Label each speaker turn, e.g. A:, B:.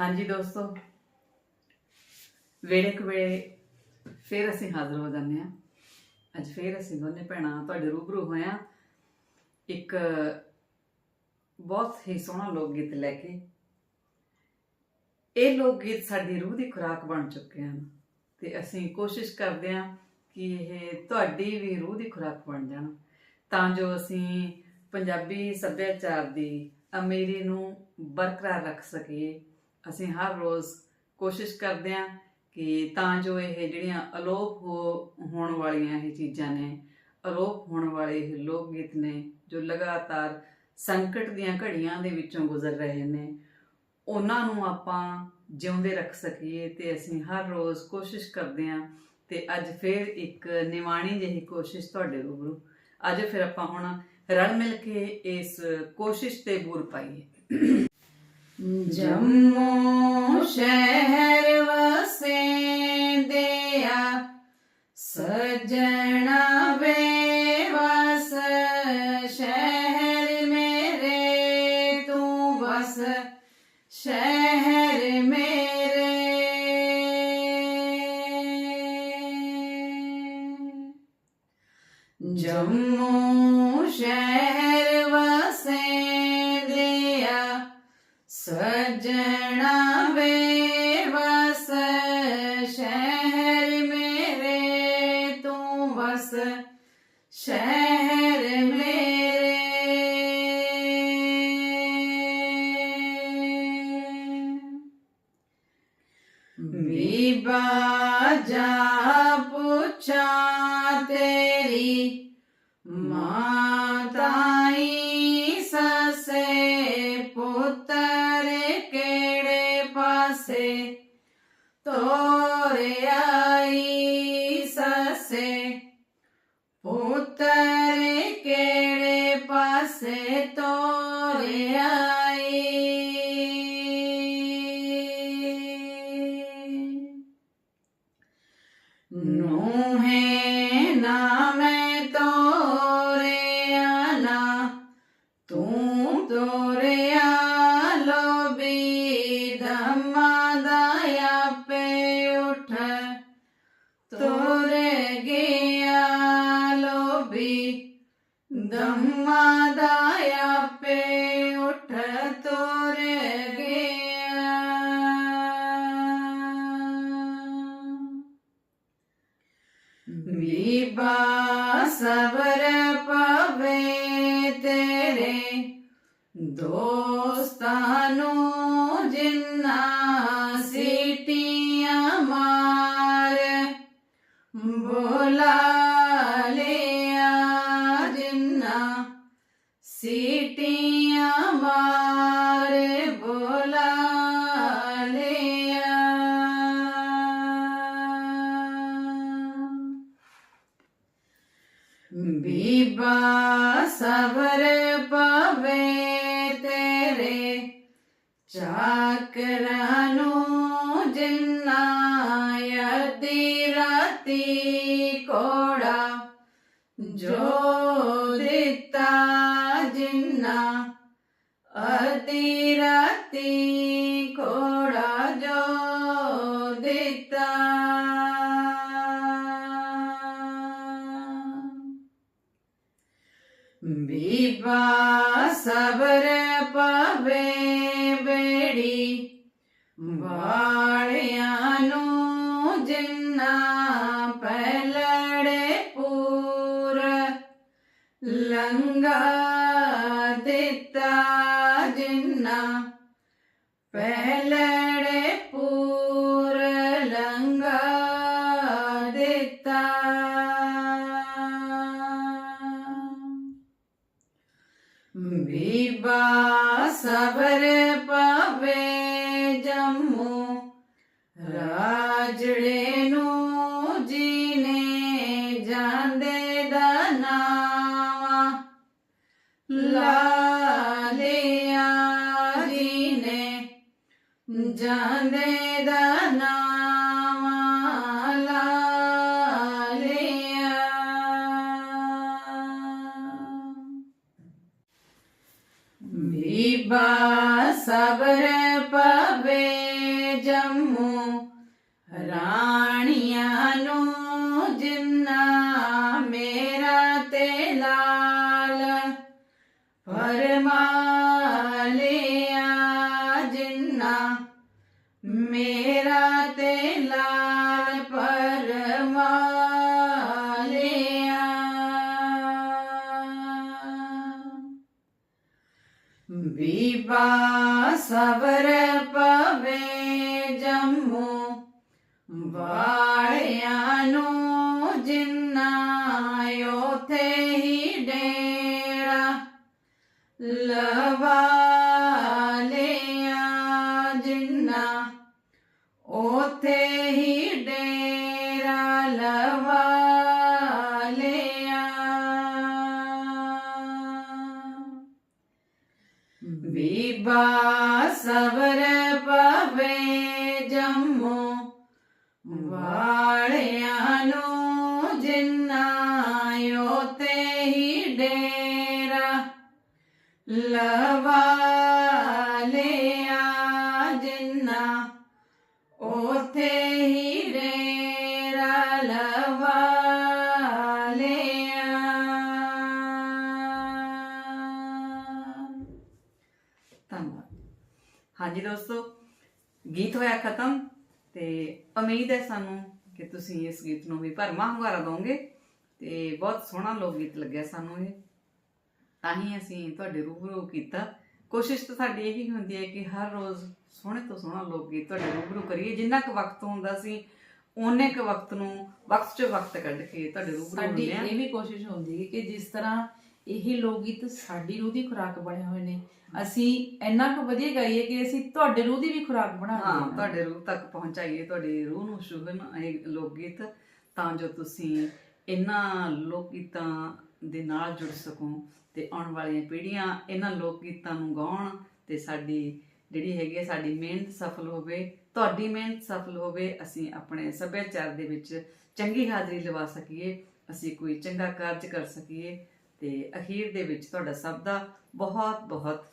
A: ਹਾਂਜੀ ਦੋਸਤੋ। ਵੇੜੇ ਕੁਵੇੜੇ ਫਿਰ ਅਸੀਂ ਹਾਜ਼ਰ ਹੋ ਜਾਂਦੇ ਹਾਂ। ਅੱਜ ਫਿਰ ਅਸੀਂ ਦੋਨੇ ਭੈਣਾਂ ਤੁਹਾਡੇ ਰੂਬਰੂ ਹੋਇਆ ਇੱਕ ਬਹੁਤ ਹੀ ਸੋਹਣਾ ਲੋਕ ਗੀਤ ਲੈ ਕੇ। ਇਹ ਲੋਕ ਗੀਤ ਸਾਡੀ ਰੂਹ ਦੀ ਖੁਰਾਕ ਬਣ ਚੁੱਕੇ ਹਨ ਤੇ ਅਸੀਂ ਕੋਸ਼ਿਸ਼ ਕਰਦੇ ਹਾਂ ਕਿ ਇਹ ਤੁਹਾਡੀ ਵੀ ਰੂਹ ਦੀ ਖੁਰਾਕ ਬਣ ਜਾਣ। ਤਾਂ ਜੋ ਅਸੀਂ ਪੰਜਾਬੀ ਸੱਭਿਆਚਾਰ ਦੀ ਅਮੀਰੀ ਨੂੰ ਬਰਕਰਾਰ ਰੱਖ ਸਕੀਏ। ਅਸੀਂ ਹਰ ਰੋਜ਼ ਕੋਸ਼ਿਸ਼ ਕਰਦੇ ਹਾਂ ਕਿ ਤਾਂ ਜੋ ਇਹ ਜਿਹੜੀਆਂ ਅਲੋਪ ਹੋ- ਹੋਣ ਵਾਲੀਆਂ ਇਹ ਚੀਜ਼ਾਂ ਨੇ, ਅਲੋਪ ਹੋਣ ਵਾਲੇ ਇਹ ਲੋਕ ਗੀਤ ਨੇ, ਜੋ ਲਗਾਤਾਰ ਸੰਕਟ ਦੀਆਂ ਘੜੀਆਂ ਦੇ ਵਿੱਚੋਂ ਗੁਜ਼ਰ ਰਹੇ ਨੇ, ਉਹਨਾਂ ਨੂੰ ਆਪਾਂ ਜਿਉਂਦੇ ਰੱਖ ਸਕੀਏ ਤੇ ਅਸੀਂ ਹਰ ਰੋਜ਼ ਕੋਸ਼ਿਸ਼ ਕਰਦੇ ਹਾਂ ਤੇ ਅੱਜ ਫਿਰ ਇੱਕ ਨਿਵਾਣੀ ਜਿਹੀ ਕੋਸ਼ਿਸ਼ ਤੁਹਾਡੇ ਰੂਬਰੂ, ਅੱਜ ਫਿਰ ਆਪਾਂ ਹੁਣ ਰਲ ਮਿਲ ਕੇ ਇਸ ਕੋਸ਼ਿਸ਼ ਤੇ ਬੂਰ ਪਾਈਏ। ਜੰਮੂ ਸ਼ਹਿਰ ਵਸੇਂਦਿਆ ਸਜਣਾ ਵੇ ਵਸ ਸ਼ਹਿਰ ਮੇਰੇ ਤੂੰ ਵਸ ਸ਼ਹਿਰ ਮੇਰੇ। ਜੰਮੂ ਸ਼ਹਿਰ ਤੂੰ ਵਸ ਸ਼ਹਿਰ ਮੇਰੇ। ਬੀਬਾ ਜਾ ਪੁੱਛਾਂ ਨੂਹੇ ਨਾ ਮੈਂ ਤੋਰਿਆ ਨਾ, ਤੂੰ ਤੋਰਿਆ ਲੋਬੀ ਧਮਾ ਦਾਇਆ ਪੇ ਉਠ, ਤੋਰੇ ਗਿਆ ਲੋਬੀ ਧਮਾ ਦਾਇਆ ਬੀਬਾ ਸਬਰ ਪਵੇ ਤੇਰੇ ਦੋਸਤਾਂ ਨੂੰ ਜਿੰਨਾ ਸੀਟੀਆਂ ਮਾਰ ਬੋਲਾ ਬੀਬਾ ਸਬਰ ਪਵੇ ਤੇਰੇ ਚਾਕਰਾਂ ਨੂੰ ਜਿੰਨਾ ਯਦੀ ਰਾਤੀ ਕੋੜਾ ਜੋ ਦਿੱਤਾ ਜਿੰਨਾ ਅਤੀ ਰਾਤੀ ਵਾਲਿਆਂ ਨੂੰ ਜਿੰਨਾ ਪਹਿਲੜੇ ਪੂਰ ਲੰਗਾ ਦਿੱਤਾ, ਜਿੰਨਾ ਪਹਿਲੜੇ ਪੂਰ ਲੰਗਾ ਦਿੱਤਾ। ਬੀਬਾ ਸਬਰ ਪਾਵੇ ਜਾਂਦੇ ਦਾ ਨਾਮ ਲਾ ਲਿਆ ਬੀਬਾ ਸਬਰ ਪਵੇ ਜੰਮੂ, ਰਾਣੀਆਂ ਨੂੰ ਜਿੰਨਾ ਮੇਰਾ ਤੇ ਲਾਲ। ਪਰ ਬੀਬਾ ਸਬਰ ਪਵੇ ਜੰਮੂ। ਵਾਲਿਆਂ ਨੂੰ ਜਿੰਨਾ ਉਥੇ ਹੀ ਡੇਰਾ। ਲਵਾ ਲਿਆ ਜਿੰਨਾ ਉਥੇ ਹੀ ਡੇਰਾ ਲਵਾ ਸਬਰ ਪਵੇ ਜੰਮੋ ਵਾਲਿਆਂ ਨੂੰ
B: ਹਾਂਜੀ ਦੋਸਤੋ ਗੀਤ ਹੋਇਆ ਖਤਮ ਤੇ ਉਮੀਦ ਹੈ ਸਾਨੂੰ ਕਿ ਤੁਸੀਂ ਇਸ ਗੀਤ ਨੂੰ ਵੀ ਭਰਮਾ ਹੁੰਗਾਰਾ ਦੋਗੇ ਤੇ ਬਹੁਤ ਸੋਹਣਾ ਲੋਕ ਗੀਤ ਲੱਗਿਆ ਸਾਨੂੰ ਇਹ। ਤਾਂ ਹੀ ਅਸੀਂ ਤੁਹਾਡੇ ਰੂਬਰੂ ਕੀਤਾ। ਕੋਸ਼ਿਸ਼ ਤਾਂ ਸਾਡੀ ਇਹੀ ਹੁੰਦੀ ਹੈ ਕਿ ਹਰ ਰੋਜ਼ ਸੋਹਣੇ ਤੋਂ ਸੋਹਣਾ ਲੋਕ ਗੀਤ ਤੁਹਾਡੇ ਰੂਬਰੂ ਕਰੀਏ। ਜਿੰਨਾ ਕੁ ਵਕਤ ਹੁੰਦਾ ਸੀ ਓਨੇ ਕੁ ਵਕਤ ਨੂੰ ਵਕਤ ਚੋਂ ਵਕਤ ਕੱਢ ਕੇ ਤੁਹਾਡੇ ਰੂਬਰੂ
A: ਸਾਡੀ
B: ਹੁੰਦੇ ਆ।
A: ਇਹ ਵੀ ਕੋਸ਼ਿਸ਼ ਹੁੰਦੀ ਹੈ ਕਿ ਜਿਸ ਤਰ੍ਹਾਂ ਇਹ ਲੋਕ ਗੀਤ ਸਾਡੀ ਰੂਹ ਦੀ ਖੁਰਾਕ ਬਣੇ ਹੋਏ ਨੇ। ਅਸੀਂ ਇੰਨਾ ਕੁ ਵਧੀਆ ਗਾਈਏ ਕਿ ਅਸੀਂ ਤੁਹਾਡੇ ਰੂਹ ਦੀ ਵੀ ਖੁਰਾਕ ਬਣਾ
B: ਹਾਂ ਤੁਹਾਡੇ ਰੂਹ ਤੱਕ ਪਹੁੰਚਾਈਏ ਤੁਹਾਡੀ ਰੂਹ ਨੂੰ ਸ਼ੁਭਨ ਇਹ ਲੋਕ ਗੀਤ ਤਾਂ ਜੋ ਤੁਸੀਂ ਇਹਨਾਂ ਲੋਕ ਗੀਤਾਂ ਦੇ ਨਾਲ ਜੁੜ ਸਕੋ ਤੇ ਆਉਣ ਵਾਲੀਆਂ ਪੀੜ੍ਹੀਆਂ ਇਹਨਾਂ ਲੋਕ ਗੀਤਾਂ ਨੂੰ ਗਾਉਣ ਤੇ ਸਾਡੀ ਜਿਹੜੀ ਹੈਗੀ ਹੈ ਸਾਡੀ ਮਿਹਨਤ ਸਫਲ ਹੋਵੇ ਤੁਹਾਡੀ ਮਿਹਨਤ ਸਫਲ ਹੋਵੇ ਅਸੀਂ ਆਪਣੇ ਸੱਭਿਆਚਾਰ ਦੇ ਵਿੱਚ ਚੰਗੀ ਹਾਜ਼ਰੀ ਲਵਾ ਸਕੀਏ ਅਸੀਂ ਕੋਈ ਚੰਗਾ ਕਾਰਜ ਕਰ ਸਕੀਏ ਤੇ ਅਖੀਰ ਦੇ ਵਿੱਚ ਤੁਹਾਡਾ ਸਭ ਦਾ ਬਹੁਤ ਬਹੁਤ